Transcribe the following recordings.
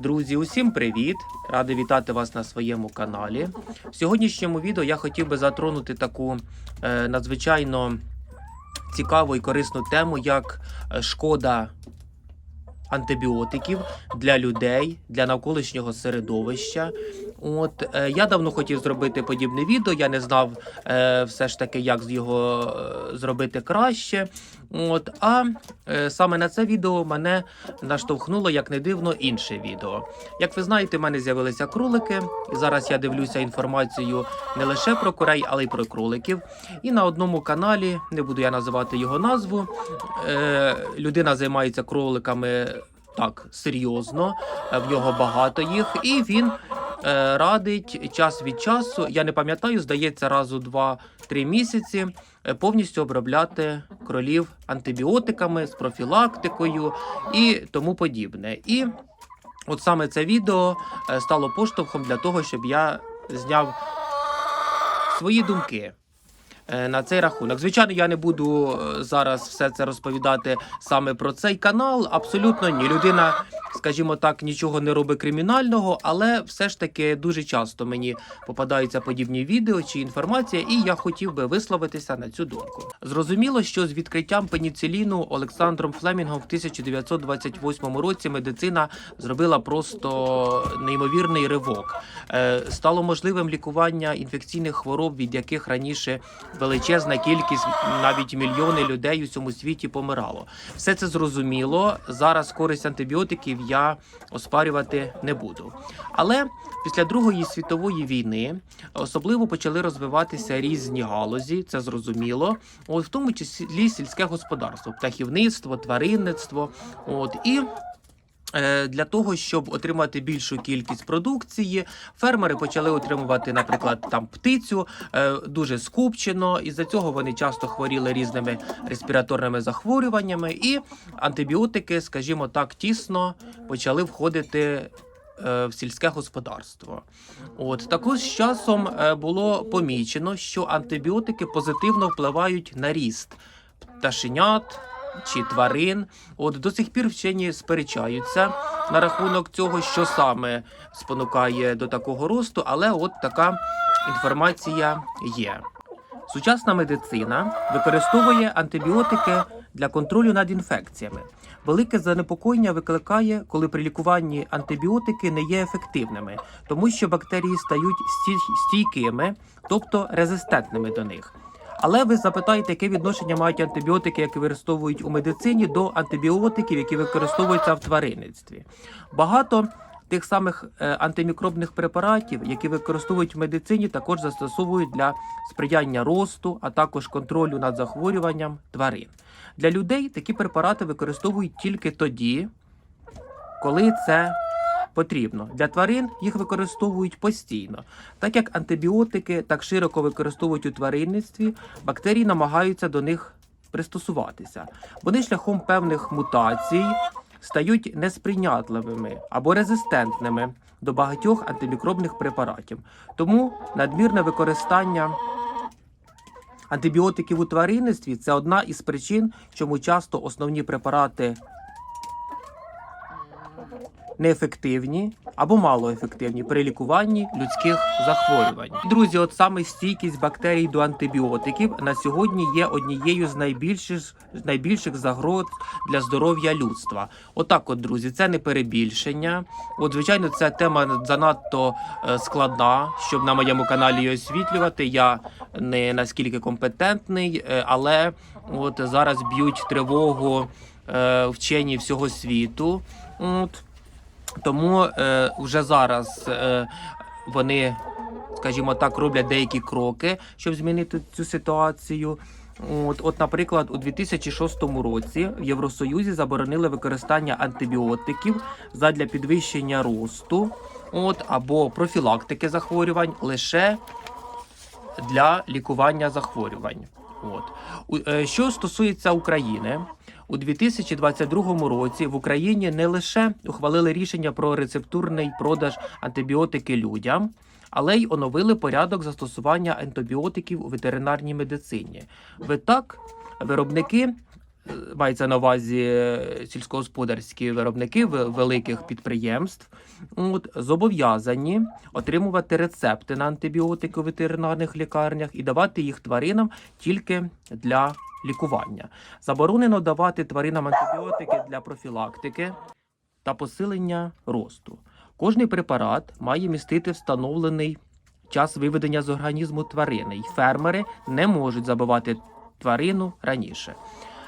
Друзі, усім привіт! Радий вітати вас на своєму каналі. В сьогоднішньому відео я хотів би затронути таку е, надзвичайно цікаву і корисну тему, як е, шкода антибіотиків для людей, для навколишнього середовища. От е, я давно хотів зробити подібне відео. Я не знав е, все ж таки, як його е, зробити краще. От, а е, саме на це відео мене наштовхнуло, як не дивно, інше відео. Як ви знаєте, в мене з'явилися кролики, і зараз я дивлюся інформацію не лише про курей, але й про кроликів. І на одному каналі, не буду я називати його назву, е, людина займається кроликами так серйозно, е, в нього багато їх, і він радить час від часу. Я не пам'ятаю, здається, раз у два-три місяці е, повністю обробляти кролів антибіотиками з профілактикою і тому подібне. І от саме це відео е, стало поштовхом для того, щоб я зняв свої думки. е, На цей рахунок. Звичайно, я не буду е, зараз все це розповідати саме про цей канал. Абсолютно ні. Людина, скажімо так, нічого не робить кримінального, але все ж таки дуже часто мені попадаються подібні відео чи інформація, і я хотів би висловитися на цю думку. Зрозуміло, що з відкриттям пеніциліну Олександром Флемінгом в 1928 році медицина зробила просто неймовірний ривок. Е, Стало можливим лікування інфекційних хвороб, від яких раніше величезна кількість, навіть мільйони людей у цьому світі помирало. Все це зрозуміло. Зараз користь антибіотиків я оспарювати не буду. Але після Другої світової війни особливо почали розвиватися різні галузі, це зрозуміло. От в тому числі сільське господарство, птахівництво, тваринництво. От і. Е, Для того щоб отримати більшу кількість продукції, фермери почали отримувати, наприклад, там птицю е, дуже скупчено. І за цього вони часто хворіли різними респіраторними захворюваннями, і антибіотики, скажімо так, тісно почали входити. е, В сільське господарство, от також з часом було помічено, що антибіотики позитивно впливають на ріст пташенят чи тварин. От до сих пір вчені сперечаються на рахунок цього, що саме спонукає до такого росту, але от така інформація є. Сучасна медицина використовує антибіотики для контролю над інфекціями. Велике занепокоєння викликає, коли при лікуванні антибіотики не є ефективними, тому що бактерії стають сті- стійкими, тобто резистентними до них. Але ви запитаєте, яке відношення мають антибіотики, які використовують у медицині, до антибіотиків, які використовуються в тваринництві. Багато тих самих е, антимікробних препаратів, які використовують в медицині, також застосовують для сприяння росту, а також контролю над захворюванням тварин. Для людей такі препарати використовують тільки тоді, коли це потрібно. Для тварин їх використовують постійно. Так як антибіотики так широко використовують у тваринництві, бактерії намагаються до них пристосуватися. Вони шляхом певних мутацій стають несприйнятливими або резистентними до багатьох антимікробних препаратів. Тому надмірне використання антибіотиків у тваринництві це одна із причин, чому часто основні препарати неефективні або малоефективні при лікуванні людських захворювань. Друзі, от саме стійкість бактерій до антибіотиків на сьогодні є однією з найбільших найбільших загроз для здоров'я людства. Отак, от, друзі, це не перебільшення. От, звичайно, ця тема занадто е, складна, щоб на моєму каналі її освітлювати. Я не наскільки компетентний, е, але от зараз б'ють тривогу е, вчені всього світу. От. Тому е, вже зараз е, вони, скажімо так, роблять деякі кроки, щоб змінити цю ситуацію. От, от, наприклад, у 2006 році в Євросоюзі заборонили використання антибіотиків задля підвищення росту, от або профілактики захворювань лише для лікування захворювань. От е, що стосується України, у 2022 році в Україні не лише ухвалили рішення про рецептурний продаж антибіотики людям, але й оновили порядок застосування антибіотиків у ветеринарній медицині. Відтак, виробники е, мається на увазі е, сільськогосподарські виробники ве- великих підприємств, от, зобов'язані отримувати рецепти на антибіотики у ветеринарних лікарнях і давати їх тваринам тільки для лікування. Заборонено давати тваринам антибіотики для профілактики та посилення росту. Кожний препарат має містити встановлений час виведення з організму тварини, і фермери не можуть забивати тварину раніше.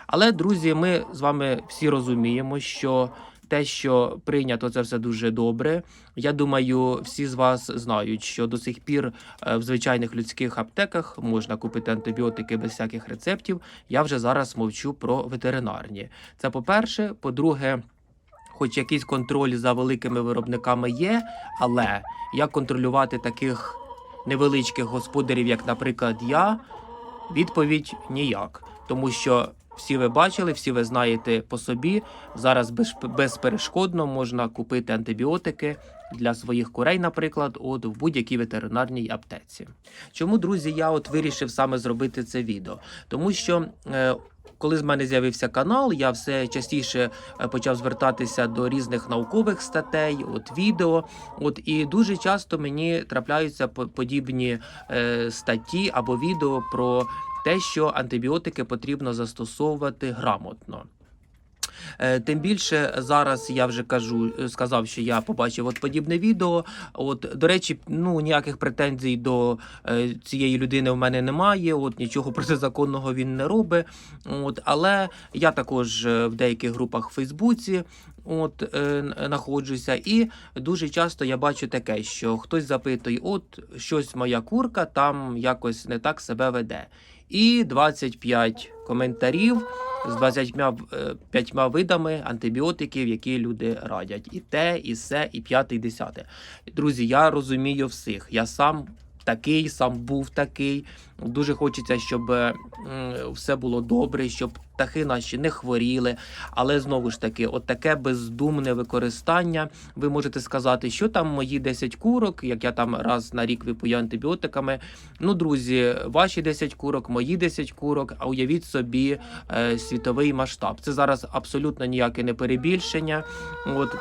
Але, друзі, ми з вами всі розуміємо, що те, що прийнято, це все дуже добре. Я думаю, всі з вас знають, що до сих пір е, в звичайних людських аптеках можна купити антибіотики без всяких рецептів. Я вже зараз мовчу про ветеринарні. Це по-перше. По-друге, хоч якийсь контроль за великими виробниками є, але як контролювати таких невеличких господарів, як, наприклад, я, відповідь ніяк. Тому що всі ви бачили, всі ви знаєте по собі. Зараз безперешкодно можна купити антибіотики для своїх курей, наприклад, от в будь-якій ветеринарній аптеці. Чому, друзі, я от вирішив саме зробити це відео? Тому що. Е, коли з мене з'явився канал, я все частіше е, почав звертатися до різних наукових статей, от відео. От і дуже часто мені трапляються подібні е, статті або відео про те, що антибіотики потрібно застосовувати грамотно. Е, Тим більше зараз я вже кажу, е, сказав, що я побачив от подібне відео. От до речі, ну ніяких претензій до е, цієї людини в мене немає. От нічого протизаконного він не робить. От, але я також в деяких групах в Фейсбуці. От е, н- знаходжуся, і дуже часто я бачу таке, що хтось запитує: от щось моя курка там якось не так себе веде. І 25 коментарів з 25 видами антибіотиків, які люди радять. І те, і се, і п'яте, і десяте. Друзі, я розумію всіх. Я сам такий, сам був такий. Дуже хочеться, щоб е, все було добре, щоб птахи наші не хворіли. Але знову ж таки, от таке бездумне використання. Ви можете сказати, що там мої 10 курок, як я там раз на рік випою антибіотиками. Ну, друзі, ваші 10 курок, мої 10 курок, а уявіть собі е, світовий масштаб. Це зараз абсолютно ніяке не перебільшення. От,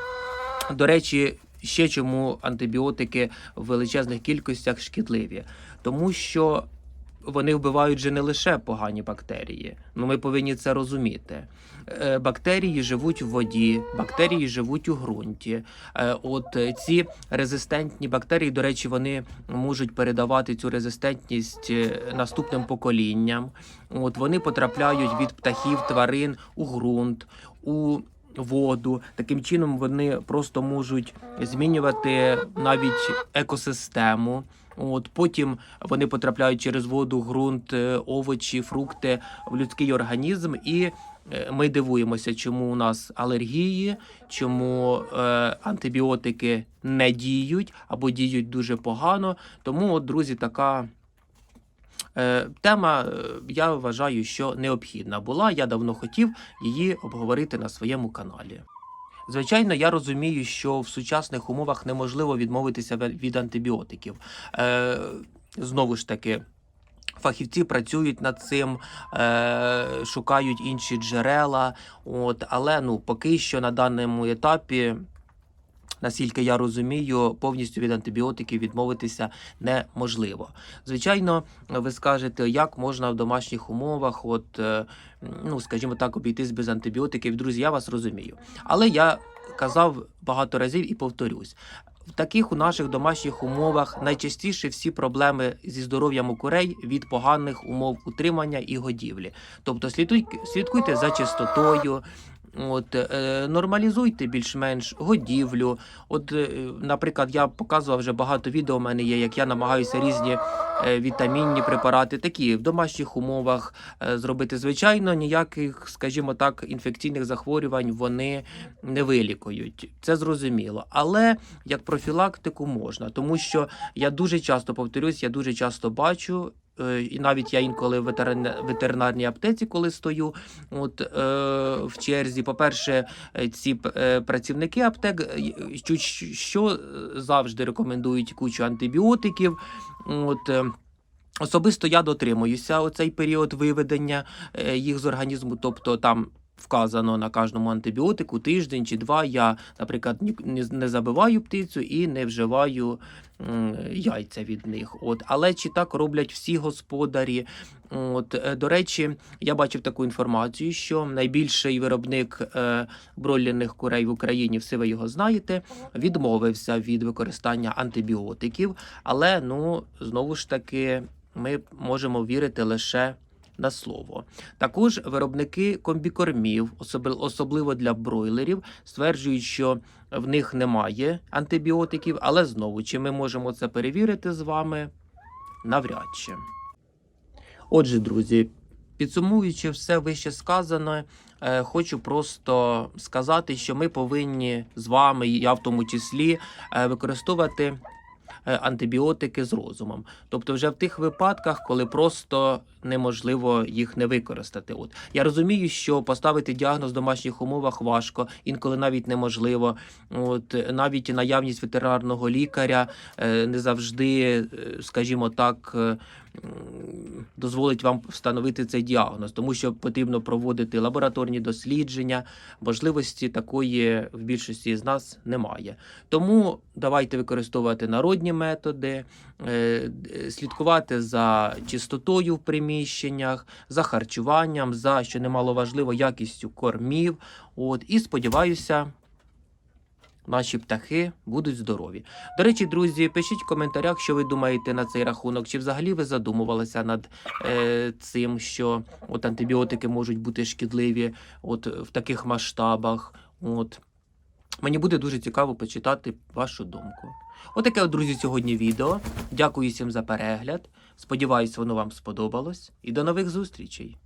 до речі, ще чому антибіотики в величезних кількостях шкідливі? Тому що вони вбивають же не лише погані бактерії. Ну ми повинні це розуміти. Е, Бактерії живуть в воді, бактерії живуть у ґрунті. Е, От е, ці резистентні бактерії, до речі, вони можуть передавати цю резистентність наступним поколінням. От вони потрапляють від птахів, тварин у ґрунт, у воду. Таким чином вони просто можуть змінювати навіть екосистему. От потім вони потрапляють через воду, ґрунт, е, овочі, фрукти в людський організм, і е, ми дивуємося, чому у нас алергії, чому е, антибіотики не діють або діють дуже погано. Тому, от, друзі, така. Е, Тема, е, я вважаю, що необхідна була. Я давно хотів її обговорити на своєму каналі. Звичайно, я розумію, що в сучасних умовах неможливо відмовитися від антибіотиків. Е, знову ж таки. Фахівці працюють над цим, е, шукають інші джерела. От, але ну, поки що на даному етапі, наскільки я розумію, повністю від антибіотиків відмовитися неможливо. Звичайно, ви скажете, як можна в домашніх умовах, от, е, ну, скажімо так, обійтись без антибіотиків. Друзі, я вас розумію. Але я казав багато разів і повторюсь. В таких у наших домашніх умовах найчастіше всі проблеми зі здоров'ям у курей від поганих умов утримання і годівлі. Тобто слідкуйте за чистотою. От е, нормалізуйте більш-менш годівлю. От, е, наприклад, я показував вже багато відео. У мене є, як я намагаюся різні е, вітамінні препарати, такі в домашніх умовах зробити. Звичайно, ніяких, скажімо так, інфекційних захворювань вони не вилікують. Це зрозуміло. Але як профілактику можна, тому що я дуже часто повторюсь, я дуже часто бачу. Е, І навіть я інколи в ветеринарній аптеці, коли стою, от е, в черзі. По-перше, е, ці працівники аптек що, завжди рекомендують кучу антибіотиків. От, Особисто я дотримуюся оцей період виведення їх з організму, тобто там. Вказано на кожному антибіотику тиждень чи два. Я, наприклад, не забиваю птицю і не вживаю яйця від них. От, але чи так роблять всі господарі? От, е, до речі, я бачив таку інформацію, що найбільший виробник е, бройлерних курей в Україні, все ви його знаєте, відмовився від використання антибіотиків. Але ну знову ж таки, ми можемо вірити лише на слово. Також виробники комбікормів, особливо для бройлерів, стверджують, що в них немає антибіотиків, але знову чи ми можемо це перевірити з вами? Навряд чи. Отже, друзі, підсумуючи все вище сказане, е, хочу просто сказати, що ми повинні з вами, я в тому числі, е, використовувати антибіотики з розумом. Тобто, вже в тих випадках, коли просто неможливо їх не використати. От я розумію, що поставити діагноз в домашніх умовах важко, інколи навіть неможливо. От е, навіть наявність ветеринарного лікаря е, не завжди, е, скажімо так. Дозволить вам встановити цей діагноз, тому що потрібно проводити лабораторні дослідження. Можливості такої в більшості з нас немає. Тому давайте використовувати народні методи, е, слідкувати за чистотою в приміщеннях, за харчуванням, за що немало важливо, якістю кормів. От і сподіваюся. Наші птахи будуть здорові. До речі, друзі, пишіть в коментарях, що ви думаєте на цей рахунок, чи взагалі ви задумувалися над е, цим, що от антибіотики можуть бути шкідливі от в таких масштабах. От. Мені буде дуже цікаво почитати вашу думку. Отаке, от, друзі, сьогодні відео. Дякую всім за перегляд. Сподіваюсь, воно вам сподобалось. І до нових зустрічей!